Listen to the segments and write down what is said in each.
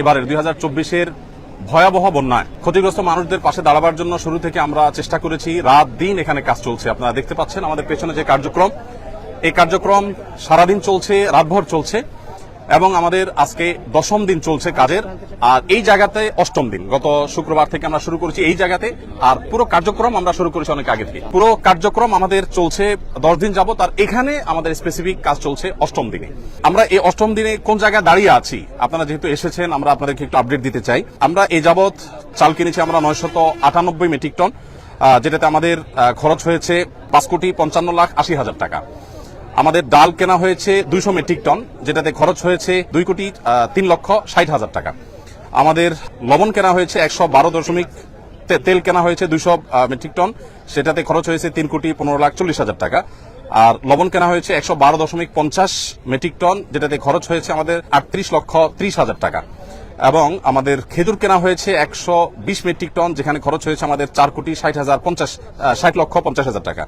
এবারের দুই হাজার চব্বিশের ভয়াবহ বন্যায় ক্ষতিগ্রস্ত মানুষদের পাশে দাঁড়াবার জন্য শুরু থেকে আমরা চেষ্টা করেছি। রাত দিন এখানে কাজ চলছে। আপনারা দেখতে পাচ্ছেন আমাদের পেছনে যে কার্যক্রম, এই কার্যক্রম সারাদিন চলছে, রাতভর চলছে। এবং আমাদের আজকে দশম দিন চলছে কাজের, আর এই জায়গাতে অষ্টম দিন। গত শুক্রবার থেকে আমরা শুরু করেছি এই জায়গাতে, আর পুরো কার্যক্রম আমরা শুরু করেছি অনেক আগে থেকে। পুরো কার্যক্রম আমাদের চলছে দশ দিন যাবত আর এখানে আমাদের স্পেসিফিক কাজ চলছে অষ্টম দিনে। আমরা এই অষ্টম দিনে কোন জায়গায় দাঁড়িয়ে আছি? আপনারা যেহেতু এসেছেন, আমরা আপনাদেরকে একটু আপডেট দিতে চাই। আমরা এই যাবৎ চাল কিনেছি আমরা নয়শত আটানব্বই মেট্রিক টন যেটাতে আমাদের খরচ হয়েছে পাঁচ কোটি পঞ্চান্ন লাখ আশি হাজার টাকা। আমাদের ডাল কেনা হয়েছে দুইশো মেট্রিক টন, যেটাতে খরচ হয়েছে দুই কোটি তিন লক্ষ ষাট হাজার টাকা। আমাদের লবণ কেনা হয়েছে একশো বারো দশমিক তেল কেনা হয়েছে দুইশো মেট্রিক টন, সেটাতে খরচ হয়েছে তিন কোটি পনেরো লাখ চল্লিশ হাজার টাকা। আর লবণ কেনা হয়েছে একশো বারো দশমিক পঞ্চাশ মেট্রিক টন, যেটাতে খরচ হয়েছে আমাদের আটত্রিশ লক্ষ ত্রিশ হাজার টাকা। এবং আমাদের খেজুর কেনা হয়েছে একশো বিশ মেট্রিক টন, যেখানে খরচ হয়েছে আমাদের চার কোটি ষাট হাজার পঞ্চাশ ষাট লক্ষ পঞ্চাশ হাজার টাকা।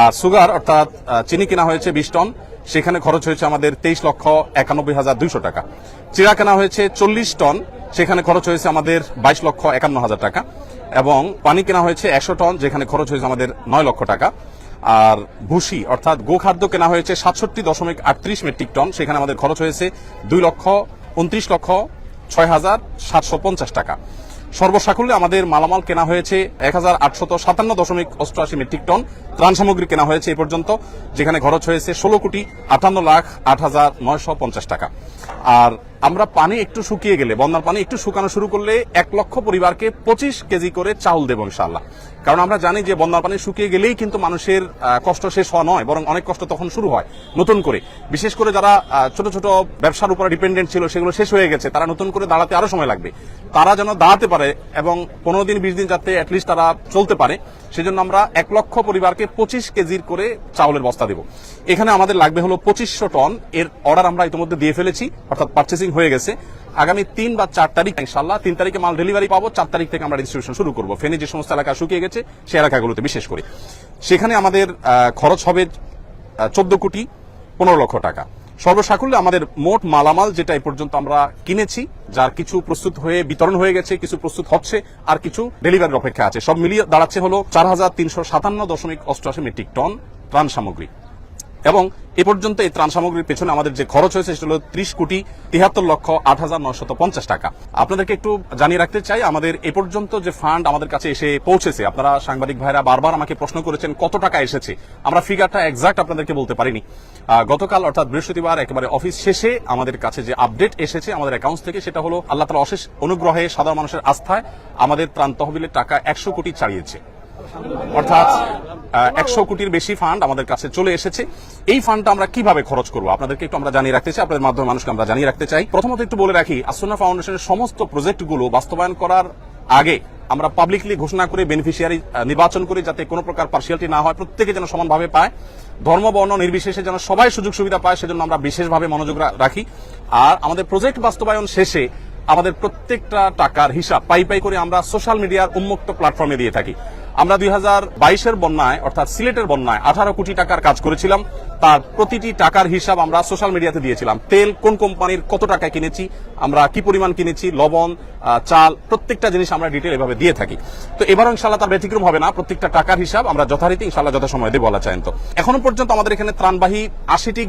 আর সুগার, অর্থাৎ চিনি কেনা হয়েছে বিশ টন, সেখানে খরচ হয়েছে আমাদের তেইশ লক্ষ একানব্বই হাজার দুইশো টাকা। চিরা কেনা হয়েছে চল্লিশ টন, সেখানে খরচ হয়েছে আমাদের বাইশ লক্ষ একান্ন হাজার টাকা। এবং পানি কেনা হয়েছে একশো টন, যেখানে খরচ হয়েছে আমাদের নয় লক্ষ টাকা। আর ভুসি, অর্থাৎ গোখাদ্য কেনা হয়েছে সাতষট্টি দশমিক আটত্রিশ মেট্রিক টন, সেখানে আমাদের খরচ হয়েছে দুই লক্ষ উনত্রিশ লক্ষ ছয় হাজার সাতশো পঞ্চাশ টাকা। সর্বসাকুল্যে আমাদের মালামাল কেনা হয়েছে এক হাজার আটশত সাতান্ন দশমিক অষ্টআশি মেট্রিক টন। ত্রাণ সামগ্রী কেনা হয়েছে এ পর্যন্ত, যেখানে খরচ হয়েছে ষোলো কোটি আটান্ন লাখ আট হাজার নয়শো পঞ্চাশ টাকা। আর আমরা পানি একটু শুকিয়ে গেলে, বন্যার পানি একটু শুকানো শুরু করলে এক লক্ষ পরিবারকে পঁচিশ কেজি করে চাউল দেবো ইনশাল্লাহ কারণ আমরা জানি যে বন্যার পানি শুকিয়ে গেলেই কিন্তু মানুষের কষ্ট শেষ হওয়া নয়, বরং অনেক কষ্ট তখন শুরু হয় নতুন করে। বিশেষ করে যারা ছোট ছোট ব্যবসার উপরে ডিপেন্ডেন্ট ছিল, সেগুলো শেষ হয়ে গেছে, তারা নতুন করে দাঁড়াতে আরও সময় লাগবে। তারা যেন দাঁড়াতে পারে এবং পনেরো দিন, বিশ দিন যাতে অ্যাটলিস্ট তারা চলতে পারে, সেজন্য আমরা এক লক্ষ পরিবারকে পঁচিশ কেজির করে চাউলের বস্তা দেব। এখানে আমাদের লাগবে হলো পঁচিশশো টন, এর অর্ডার আমরা ইতিমধ্যে দিয়ে ফেলেছি, অর্থাৎ পার্চেসিং হয়ে গেছে। আগামী তিন বা চার তারিখ ইনশাল্লাহ তিন তারিখে মাল ডেলিভারি পাবো, চার তারিখ থেকে আমরা ডিস্ট্রিবিউশন শুরু করব। ফেনী যে সমস্ত এলাকা শুকিয়ে গেছে, সেই এলাকাগুলোতে বিশেষ করে। সেখানে আমাদের খরচ হবে চোদ্দ কোটি পনেরো লক্ষ টাকা। সর্বসাকুল্যে আমাদের মোট মালামাল যেটা এই পর্যন্ত আমরা কিনেছি, যার কিছু প্রস্তুত হয়ে বিতরণ হয়ে গেছে, কিছু প্রস্তুত হচ্ছে, আর কিছু ডেলিভারির অপেক্ষা আছে। সব মিলিয়ে দাঁড়াচ্ছে হলো চার হাজার তিনশো সাতান্ন দশমিক অষ্টআশি মেট্রিক টন ত্রাণ সামগ্রী। এবং এ পর্যন্ত এই ত্রাণ সামগ্রীর পেছনে আমাদের যে খরচ হয়েছে সেটা হলো ত্রিশ কোটি তিয়াত্তর লক্ষ আট হাজার নশত পঞ্চাশ টাকা। আপনাদেরকে একটু জানিয়ে রাখতে চাই, আমাদের এ পর্যন্ত যে ফান্ড আমাদের কাছে এসে পৌঁছেছে, আপনারা সাংবাদিক ভাইরা বারবার আমাকে প্রশ্ন করেছেন, কত টাকা এসেছে? আমরা ফিগারটা এক্সাক্ট আপনাদেরকে বলতে পারিনি। গতকাল অর্থাৎ বৃহস্পতিবার একেবারে অফিস শেষে আমাদের কাছে যে আপডেট এসেছে আমাদের অ্যাকাউন্ট থেকে, সেটা হলো আল্লাহ তালা অশেষ অনুগ্রহে সাধারণ মানুষের আস্থায় আমাদের ত্রাণ তহবিলের টাকা একশো কোটি ছাড়িয়েছে অর্থাৎ একশো কোটির বেশি ফান্ড আমাদের কাছে চলে এসেছে। এই ফান্ডটা আমরা কীভাবে খরচ করব? আপনাদেরকে একটু আমরা জানিয়ে রাখতে চাই, আপনাদের মাধ্যমে মানুষকে আমরা জানিয়ে রাখতে চাই। প্রথমত একটু বলে রাখি আসন্না ফাউন্ডেশনের সমস্ত প্রজেক্টগুলো বাস্তবায়ন করার আগে আমরা পাবলিকলি ঘোষণা করে বেনিফিশিয়ারি নির্বাচন করি যাতে কোনো প্রকার পার্সিয়ালিটি না হয়, প্রত্যেকে যেন সমানভাবে পায়। ধর্ম, বর্ণ, নির্বিশেষে যেন সবাই সুযোগ সুবিধা পায়, সেজন্য আমরা বিশেষভাবে মনোযোগ রাখি। আর আমাদের প্রজেক্ট বাস্তবায়ন শেষে আমাদের প্রত্যেকটা টাকার হিসাব পাই পাই করে আমরা সোশ্যাল মিডিয়ার উন্মুক্ত প্ল্যাটফর্মে দিয়ে থাকি। আমরা দুই হাজার বাইশের বন্যায়, অর্থাৎ সিলেটের বন্যায় আঠারো কোটি টাকার কাজ করেছিলাম। তার প্রতিটি টাকার হিসাব আমরা সোশ্যাল মিডিয়াতে দিয়েছিলাম। তেল কোন কোম্পানির কত টাকায় কিনেছি, আমরা কি পরিমাণ কিনেছি, লবণ চাল, প্রত্যেকটা জিনিস আমরা ডিটেল এভাবে দিয়ে থাকি। তো এবার ইনশাল্লাহ তার ব্যতিক্রম হবে না, প্রত্যেকটা টাকার হিসাব আমরা যথারীতি ইনশাল্লাহ যথাসময় দেবো আল্লাহ চাইন তো এখনও পর্যন্ত আমাদের এখানে ত্রাণবাহী আশিটি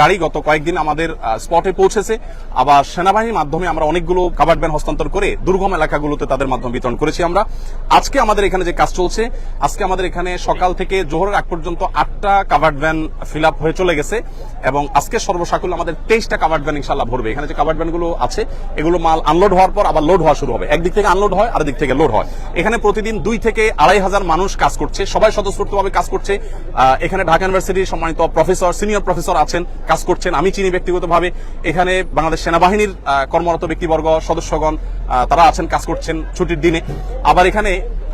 গাড়ি গত কয়েকদিন আমাদের স্পটে পৌঁছেছে। আবার সেনাবাহিনীর মাধ্যমে আমরা অনেকগুলো কাভার্ড ভ্যান হস্তান্তর করে দুর্গম এলাকাগুলোতে তাদের মাধ্যমে বিতরণ করেছি আমরা। আজকে আমাদের এখানে যে কাজ চলছে। আজকে আমাদের এখানে সকাল থেকে জোহরের আগ পর্যন্ত আটটা কাভার্ড ভ্যান ফিল হয়ে চলে গেছে এবং আজকে সর্বসাকুল আমাদের তেইশটা কাভার্ড ভ্যান ইনশাল্লাহ ভরবে। এখানে যে কাভার্ড ভ্যানগুলো আছে, এগুলো মাল আনলোড হওয়ার পর আবার লোড হওয়া শুরু হবে। একদিক থেকে আনলোড হয় আর দিক থেকে লোড হয়। এখানে প্রতিদিন দুই থেকে আড়াই হাজার মানুষ কাজ করছে। সবাই স্বতঃস্ফূর্তভাবে কাজ করছে। এখানে ঢাকা ইউনিভার্সিটির সম্মানিত প্রফেসর সিনিয়র প্রফেসর আছেন, কাজ করছেন। আমি চিনি ব্যক্তিগতভাবে। এখানে বাংলাদেশ সেনাবাহিনীর কর্মরত ব্যক্তিবর্গ, সদস্যগণ তারা আছেন, কাজ করছেন ছুটির দিনে। আবার এখানে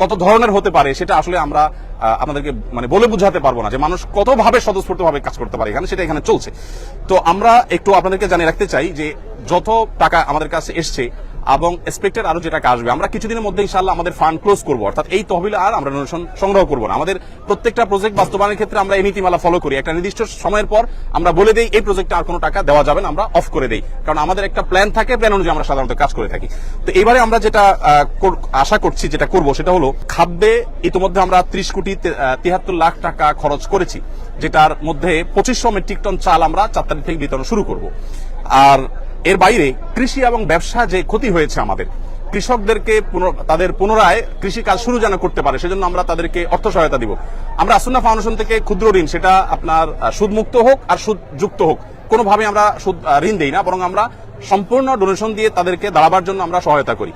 কত ধরনের হতে পারে সেটা আসলে আমরা আপনাদেরকে মানে বলে বুঝাতে পারব না যে মানুষ কতভাবে স্বতঃস্ফূর্তভাবে কাজ করতে পারে এখানে, সেটা এখানে চলছে। তো আমরা একটু আপনাদেরকে জানিয়ে রাখতে চাই যে যত টাকা আমাদের কাছে এসছে এবং এক্সপেক্টেড আরও যেটা আসবে। আমরা কিছুদিনের মধ্যে ইনশাল্লাহ আমাদের ফান্ড ক্লোজ করব। অর্থাৎ এই তহবিল আর আমরা ডোনেশন সংগ্রহ করব না। আমাদের প্রত্যেকটা প্রজেক্ট বাস্তবায়নের ক্ষেত্রে আমরা এই নীতিমালা ফলো করি। একটা নির্দিষ্ট সময়ের পর আমরা বলে দিই, এই প্রজেক্টে আর কোনো টাকা দেওয়া যাবে না, আমরা অফ করে দিই। কারণ আমাদের একটা প্ল্যান থাকে প্ল্যান অনুযায়ী আমরা সাধারণত কাজ করে থাকি। তো এবারে আমরা যেটা আশা করছি যেটা করব সেটা হলো, খাদ্যে ইতিমধ্যে আমরা ত্রিশ কোটি তিয়াত্তর লাখ টাকা খরচ করেছি। যেটার মধ্যে পঁচিশশো মেট্রিক টন চাল আমরা চার তারিখ থেকে বিতরণ শুরু করব। আর এর বাইরে কৃষি এবং ব্যবসা যে ক্ষতি হয়েছে আমাদের, কৃষকদেরকে তাদের পুনরায় কৃষি কাজ শুরু যেন করতে পারে, সেজন্য আমরা তাদেরকে অর্থ সহায়তা দিব। আমরা আসুন্না ফাউন্ডেশন থেকে ক্ষুদ্র ঋণ, সেটা আপনার সুদমুক্ত হোক আর সুদযুক্ত হোক, কোনোভাবে আমরা সুদ ঋণ দেই না, বরং আমরা সম্পূর্ণ ডোনেশন দিয়ে তাদেরকে দাঁড়াবার জন্য আমরা সহায়তা করি।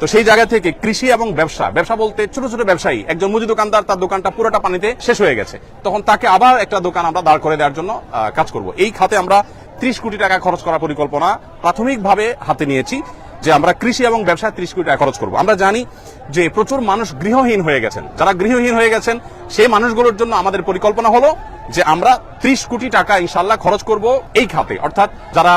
তো সেই জায়গা থেকে কৃষি এবং ব্যবসা ব্যবসা বলতে ছোট ছোট ব্যবসায়ী, একজন মুদি দোকানদার, তার দোকানটা পুরোটা পানিতে শেষ হয়ে গেছে। তখন তাকে আবার একটা দোকান আমরা দাঁড় করে দেওয়ার জন্য কাজ করব। এই খাতে আমরা ত্রিশ কোটি টাকা খরচ করার পরিকল্পনা প্রাথমিকভাবে হাতে নিয়েছি যে আমরা কৃষি এবং ব্যবসায় ত্রিশ কোটি টাকা খরচ করব। আমরা জানি যে প্রচুর মানুষ গৃহহীন হয়ে গেছেন। যারা গৃহহীন হয়ে গেছেন, সেই মানুষগুলোর জন্য আমাদের পরিকল্পনা হলো যে আমরা ত্রিশ কোটি টাকা ইনশাল্লাহ খরচ করব এই খাতে। অর্থাৎ যারা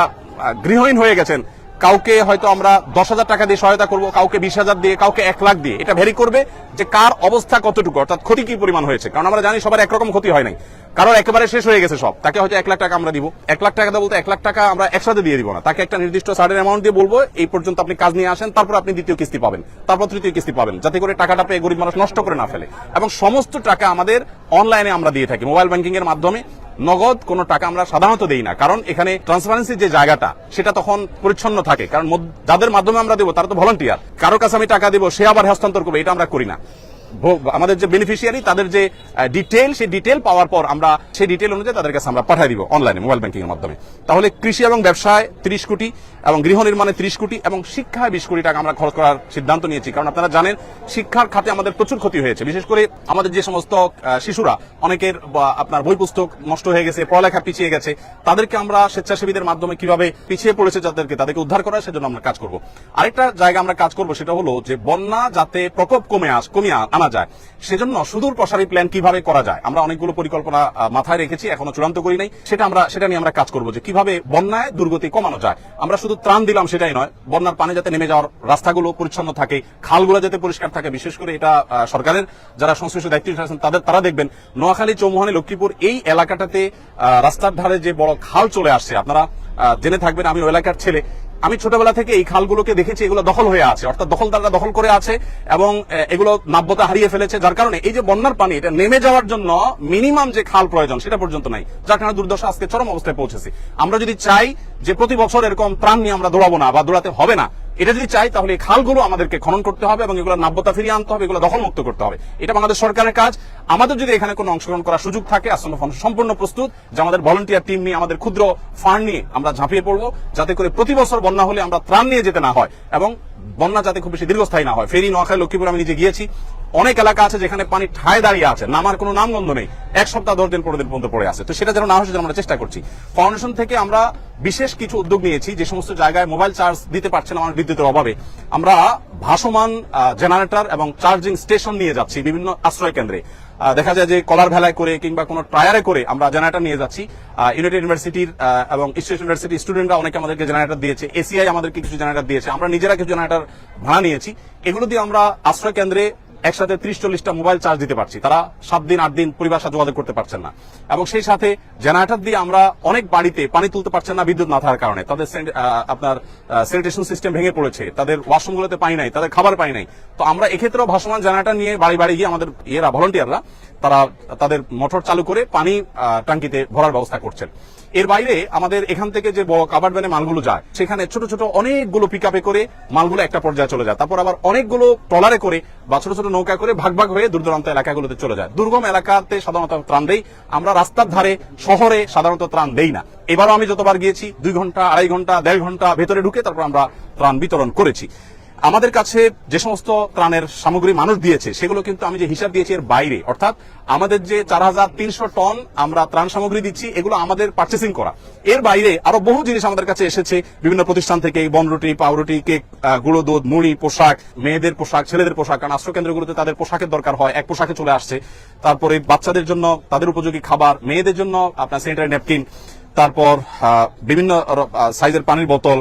গৃহহীন হয়ে গেছেন, কাউকে হয়তো আমরা দশ হাজার টাকা দিয়ে সহায়তা করব, কাউকে বিশ হাজার দিয়ে, কাউকে এক লাখ দিয়ে। এটা ভেরি করবে যে কার অবস্থা কতটুকু, অর্থাৎ ক্ষতি কি পরিমাণ হয়েছে? কারণ আমরা জানি সবার একরকম ক্ষতি হয় নাই। কারোর একেবারে শেষ হয়ে গেছে সব। তাকে হয়তো এক লাখ টাকা আমরা দিব। এক লাখ টাকা বলতে এক লাখ টাকা আমরা একসাথে দিয়ে দিব না। তাকে একটা নির্দিষ্ট সার্টেন অ্যামাউন্ট দিয়ে বলব, এই পর্যন্ত আপনি কাজ নিয়ে আসেন, তারপর আপনি দ্বিতীয় কিস্তি পাবেন। তারপর তৃতীয় কিস্তি পাবেন, যাতে করে টাকাটা পেয়ে গরিব মানুষ নষ্ট করে না ফেলে। এবং সমস্ত টাকা আমাদের অনলাইনে আমরা দিয়ে থাকি মোবাইল ব্যাংকিং এর মাধ্যমে। নগদ কোনো টাকা আমরা সাধারণত দেই না, কারণ এখানে ট্রান্সপারেন্সির যে জায়গাটা, সেটা তখন পরিচ্ছন্ন থাকে। কারণ যাদের মাধ্যমে আমরা দেবো, তারা তো ভলান্টিয়ার কারও কাছে আমি টাকা দেবো, সে আবার হস্তান্তর করবে, এটা আমরা করি না। আমাদের যে বেনিফিশিয়ারি তাদের যে ডিটেল সেই ডিটেল পাওয়ার পর আমরা, সেই ডিটেল অনুযায়ী তাদের কাছে আমরা পাঠিয়ে দিব অনলাইনে মোবাইল ব্যাংকিং এর মাধ্যমে। তাহলে কৃষি এবং ব্যবসায় তিরিশ কোটি এবং গৃহ নির্মাণে তিরিশ কোটি এবং শিক্ষায় বিশ কোটি টাকা আমরা খরচ করার সিদ্ধান্ত নিয়েছি। কারণ আপনারা জানেন, শিক্ষার খাতে আমাদের প্রচুর ক্ষতি হয়েছে। বিশেষ করে আমাদের যে সমস্ত শিশুরা, অনেকের আপনার বই পুস্তক নষ্ট হয়ে গেছে, পড়ালেখা পিছিয়ে গেছে, তাদেরকে আমরা স্বেচ্ছাসেবীদের মাধ্যমে কীভাবে পিছিয়ে পড়েছে যাদেরকে, তাদেরকে উদ্ধার করা সেজন্য আমরা কাজ করব। আরেকটা জায়গা আমরা কাজ করব, সেটা হলো যে বন্যা যাতে প্রকোপ কমে আস, কমিয়ে আনা যায়। সেজন্য সুদূর প্রসারী প্ল্যান কীভাবে করা যায়? আমরা অনেকগুলো পরিকল্পনা মাথায় রেখেছি, এখনও চূড়ান্ত করি নাই। সেটা আমরা, সেটা নিয়ে আমরা কাজ করব যে কীভাবে বন্যায় দুর্গতি কমানো যায়। আমরা শুধু ত্রাণ দিলাম সেটাই নয়, বন্যার পানি যাতে নেমে যাওয়ার রাস্তাগুলো পরিচ্ছন্ন থাকে, খালগুলো যাতে পরিষ্কার থাকে, বিশেষ করে এটা সরকারের যারা সংশ্লিষ্ট দায়িত্ব আছেন, তাদের, তারা দেখবেন নোয়াখালী, চৌমুহানি, লক্ষ্মীপুর এই এলাকাটাতে রাস্তার ধারে যে বড় খাল চলে আসছে। আপনারা জেনে থাকবেন, আমি ওই এলাকার ছেলে। আমি ছোটবেলা থেকে এই খালগুলোকে দেখেছি, এগুলো দখল হয়ে আছে। অর্থাৎ দখলদাররা দখল করে আছে এবং এগুলো নাব্যতা হারিয়ে ফেলেছে, যার কারণে এই যে বন্যার পানি, এটা নেমে যাওয়ার জন্য মিনিমাম যে খাল প্রয়োজন, সেটা পর্যন্ত নাই, যার কারণে দুর্দশা আজকে চরম অবস্থায় পৌঁছেছে। আমরা যদি চাই যে প্রতি বছর এরকম ত্রাণ নিয়ে আমরা দৌড়াবো না বা দৌড়াতে হবে না এটা যদি চাই, তাহলে এই খালগুলো আমাদেরকে খনন করতে হবে এবং এগুলো নাব্যতা ফিরিয়ে আনতে হবে, এগুলো দখলমুক্ত করতে হবে। এটা বাংলাদেশ সরকারের কাজ। আমাদের যদি এখানে কোনো অংশগ্রহণ করার সুযোগ থাকে, আসন্ন সম্পূর্ণ প্রস্তুত। যে আমাদের ভলেন্টিয়ার টিম নিয়ে, আমাদের ক্ষুদ্র ফান্ড নিয়ে আমরা ঝাঁপিয়ে পড়ব, যাতে করে প্রতি বছর বন্যা হলে আমরা ত্রাণ নিয়ে যেতে না হয় এবং বন্যা যাতে খুব বেশি দীর্ঘস্থায়ী না হয়। ফেরি নোয়াখালী, লক্ষ্মীপুর আমি নিজে গিয়েছি। অনেক এলাকা আছে যেখানে পানি ঠায় দাঁড়িয়ে আছে, নামার কোনো নামগন্ধ নেই। এক সপ্তাহ, দশ দিন, পনেরো দিন পর্যন্ত পড়ে আছে। তো সেটা যেন না হয় আমরা চেষ্টা করছি। ফাউন্ডেশন থেকে আমরা বিশেষ কিছু উদ্যোগ নিয়েছি, যে সমস্ত জায়গায় মোবাইল চার্জ দিতে পারছে না আমার বিদ্যুতের অভাবে। আমরা ভাসমান জেনারেটর এবং চার্জিং স্টেশন নিয়ে যাচ্ছি বিভিন্ন আশ্রয় কেন্দ্রে। দেখা যায় যে কলার ভেলায় করে কিংবা কোনো টায়ারে করে আমরা জেনারেটর নিয়ে যাচ্ছি। ইউনাইটেড ইউনিভার্সিটির এবং ইস্ট ইউনিভার্সিটির স্টুডেন্টরা অনেকে আমাদেরকে জেনারেটর দিয়েছে। এসিআই আমাদেরকে কিছু জেনারেটর দিয়েছে। আমরা নিজেরা কিছু জেনারেটর ভাড়া নিয়েছি। এগুলো দিয়ে আমরা আশ্রয় কেন্দ্রে একসাথে ত্রিশ চল্লিশটা মোবাইল চার্জ দিতে পারছি। তারা সাত দিন আট দিন পরিবার সাথে যোগাযোগ করতে পারছেন না। এবং সেই সাথে জেনারেটর দিয়ে আমরা অনেক বাড়িতে পানি তুলতে পারছেন না বিদ্যুৎ না থাকার কারণে। তাদের আপনার স্যানিটেশন সিস্টেম ভেঙে পড়েছে। তাদের ওয়াশরুমগুলোতে পানি নাই তাদের খাবার পানি নাই। তো আমরা এক্ষেত্রেও ভাসমান জেনারেটর নিয়ে বাড়ি বাড়ি গিয়ে আমাদের ইয়েরা ভলান্টিয়াররা তারা তাদের মোটর চালু করে পানি আহ, ট্যাঙ্কিতে ভরার ব্যবস্থা করছেন। এর বাইরে আমাদের এখান থেকে যে কাবার ভ্যানে মালগুলো যায়, সেখানে ছোট ছোট অনেকগুলো পিক করে মালগুলো একটা পর্যায়ে চলে যায়। তারপর আবার অনেকগুলো ট্রলারে করে বা ছোট ছোট নৌকা করে ভাগ ভাগ হয়ে দূর দূরান্ত এলাকাগুলোতে চলে যায়। দুর্গম এলাকাতে সাধারণত ত্রাণ দেই। আমরা রাস্তার ধারে শহরে সাধারণত ত্রাণ দেই না। এবারও আমি যতবার গিয়েছি, দুই ঘণ্টা, আড়াই ঘণ্টা, দেড় ঘণ্টা ভেতরে ঢুকে তারপর আমরা ত্রাণ বিতরণ করেছি। আমাদের কাছে যে সমস্ত ত্রাণের সামগ্রী মানুষ দিয়েছে, সেগুলো কিন্তু আমি যে হিসাব দিয়েছি এর বাইরে। অর্থাৎ আমাদের যে চার হাজার তিনশো টন আমরা ত্রাণ সামগ্রী দিচ্ছি, এগুলো আমাদের পার্চেসিং করা। এর বাইরে আরও বহু জিনিস আমাদের কাছে এসেছে। বিভিন্ন প্রতিষ্ঠান থেকে বনরুটি পাউরুটি কেক গুঁড়ো দুধ, মুড়ি, পোশাক, মেয়েদের পোশাক, ছেলেদের পোশাক, কারণ আশ্রয় কেন্দ্রগুলোতে তাদের পোশাকের দরকার হয়, এক পোশাকে চলে আসছে। তারপরে বাচ্চাদের জন্য তাদের উপযোগী খাবার, মেয়েদের জন্য আপনার স্যানিটারি ন্যাপকিন তারপর বিভিন্ন সাইজের পানির বোতল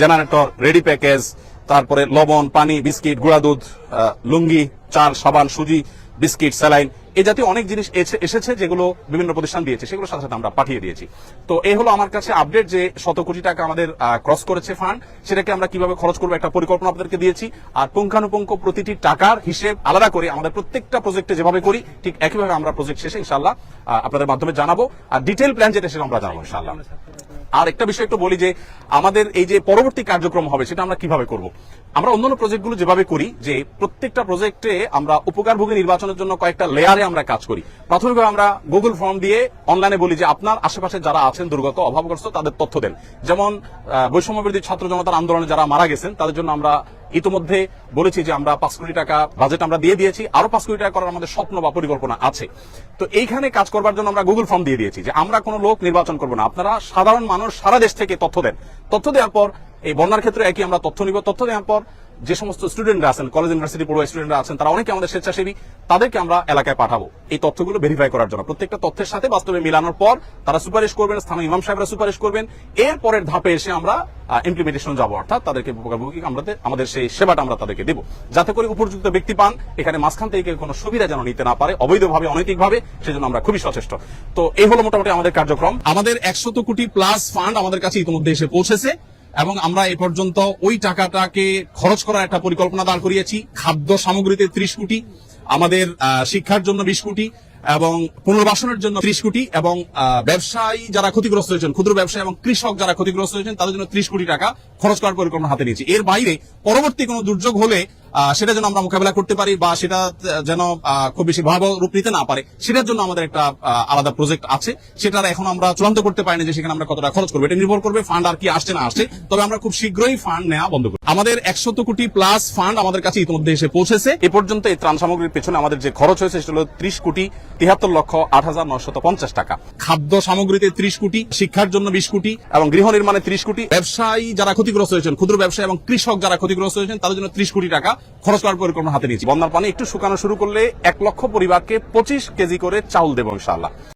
জেনারেটর রেডি প্যাকেজ তারপরে লবণ, পানি, বিস্কিট, গুঁড়া দুধ লুঙ্গি, চাল, সাবান, সুজি, বিস্কিট, স্যালাইন এই জাতীয় অনেক জিনিস এসেছে যেগুলো বিভিন্ন প্রতিষ্ঠান দিয়েছে। সেগুলো সাথে সাথে আমরা পাঠিয়ে দিয়েছি। তো এই হলো আমার কাছে আপডেট যে শত কোটি টাকা আমাদের ক্রস করেছে ফান্ড সেটাকে আমরা কীভাবে খরচ করব একটা পরিকল্পনা আপনাদেরকে দিয়েছি। আর পুঙ্খানুপুঙ্খ প্রতিটি টাকার হিসেব আলাদা করে আমাদের প্রত্যেকটা প্রজেক্টে যেভাবে করি, ঠিক একইভাবে আমরা প্রজেক্ট শেষে ইনশাল্লাহ আপনাদের মাধ্যমে জানাব। আর ডিটেল প্ল্যান যেটা সেটা আমরা জানাব ইনশাল্লাহ আর একটা বিষয় একটু বলি যে আমাদের এই যে পরবর্তী কার্যক্রম হবে, সেটা আমরা কীভাবে করব? আমরা অন্যান্য প্রজেক্টগুলো যেভাবে করি, যে প্রত্যেকটা প্রজেক্টে আমরা উপকারভোগী নির্বাচনের জন্য কয়েকটা লেয়ারে আমরা কাজ করি। প্রাথমিকভাবে আমরা গুগল ফর্ম দিয়ে অনলাইনে বলি যে আপনার আশেপাশে যারা আছেন, দুর্গত, অভাবগ্রস্ত, তাদের তথ্য দেন। যেমন বৈষম্যবিরোধী বৈষম্য ছাত্র জনতার আন্দোলনে যারা মারা গেছেন, তাদের জন্য আমরা ইতিমধ্যে বলেছি যে আমরা পাঁচ কোটি টাকা বাজেট আমরা দিয়ে দিয়েছি। আরও পাঁচ কোটি টাকা করার আমাদের স্বপ্ন বা পরিকল্পনা আছে। তো এইখানে কাজ করবার জন্য আমরা গুগল ফর্ম দিয়ে দিয়েছি যে আমরা কোনো লোক নির্বাচন করব না। আপনারা সাধারণ মানুষ সারা দেশ থেকে তথ্য দেন। তথ্য দেওয়ার পর এই বন্যার ক্ষেত্রে একই আমরা তথ্য নিব। তথ্য দেওয়ার পর যে সমস্ত স্টুডেন্টরা আছেন কলেজ ইউনিভার্সিটি পড়ুয়া স্টুডেন্টরা আছেন, তারা অনেকে আমাদের স্বেচ্ছাসেবী, তাদেরকে আমরা এলাকায় পাঠাবো। এই তথ্যগুলো ভেরিফাই করার জন্য। প্রত্যেকটা তথ্যের সাথে বাস্তবে মিলানোর পর তারা সুপারিশ করবেন, স্থানীয় ইমাম সাহেবরা সুপারিশ করবেন। এর পরের ধাপে এসে আমরা ইমপ্লিমেন্টেশন যাব, অর্থাৎ তাদেরকে উপকারভোগী আমাদের আমাদের সেই সেবাটা আমরা তাদেরকে দেবো। যাতে করে উপযুক্ত ব্যক্তি পান, এখানে মাঝখান থেকে কোনো সুবিধা যেন নিতে না পারে, অবৈধভাবে, অনৈতিকভাবে, সেজন্য আমরা খুবই সচেষ্ট। তো এই হলো মোটামুটি আমাদের কার্যক্রম। আমাদের একশত কোটি প্লাস ফান্ড আমাদের কাছে ইতিমধ্যে এসে পৌঁছেছে। এবং আমরা এ পর্যন্ত ওই টাকাটাকে খরচ করার একটা পরিকল্পনা দাঁড় করিয়েছি। খাদ্য সামগ্রীতে ত্রিশ কোটি, আমাদের শিক্ষার জন্য বিশ কোটি এবং পুনর্বাসনের জন্য ত্রিশ কোটি এবং ব্যবসায়ী যারা ক্ষতিগ্রস্ত হয়েছেন, ক্ষুদ্র ব্যবসায়ী এবং কৃষক যারা ক্ষতিগ্রস্ত হয়েছেন, তাদের জন্য ত্রিশ কোটি টাকা খরচ করার পরিকল্পনা হাতে নিয়েছি। এর বাইরে পরবর্তী কোনো দুর্যোগ হলে সেটা যেন আমরা মোকাবেলা করতে পারি বা সেটা যেন খুব বেশি ভয়াবহ রূপ নিতে না পারে। সেটার জন্য আমাদের একটা আলাদা প্রজেক্ট আছে। সেটার এখন আমরা চূড়ান্ত করতে পারিনি যে সেখানে আমরা কতটা খরচ করব। এটা নির্ভর করবে ফান্ড আর কি আসছে না আসছে। তবে আমরা খুব শীঘ্রই ফান্ড নেওয়া বন্ধ করব। আমাদের একশত কোটি প্লাস ফান্ড আমাদের কাছে ইতিমধ্যে এসে পৌঁছেছে। এ পর্যন্ত এই ত্রাণ সামগ্রীর পেছনে আমাদের যে খরচ হয়েছে সেটা হলো ত্রিশ কোটি তিয়াত্তর লক্ষ আট হাজার নশত পঞ্চাশ টাকা। খাদ্য সামগ্রীতে ত্রিশ কোটি, শিক্ষার জন্য বিশ কোটি এবং গৃহ নির্মাণে ত্রিশ কোটি। ব্যবসায়ী যারা ক্ষতিগ্রস্ত হয়েছেন, ক্ষুদ্র ব্যবসায়ী এবং কৃষক যারা ক্ষতিগ্রস্ত হয়েছেন, তাদের জন্য ত্রিশ কোটি টাকা। খরচ করার পরিকল্পনা হাতে নিয়েছি। বন্যার পানি একটু শুকানো শুরু করলে এক লক্ষ পরিবারকে পঁচিশ কেজি করে চাউল দেবো ইনশাআল্লাহ।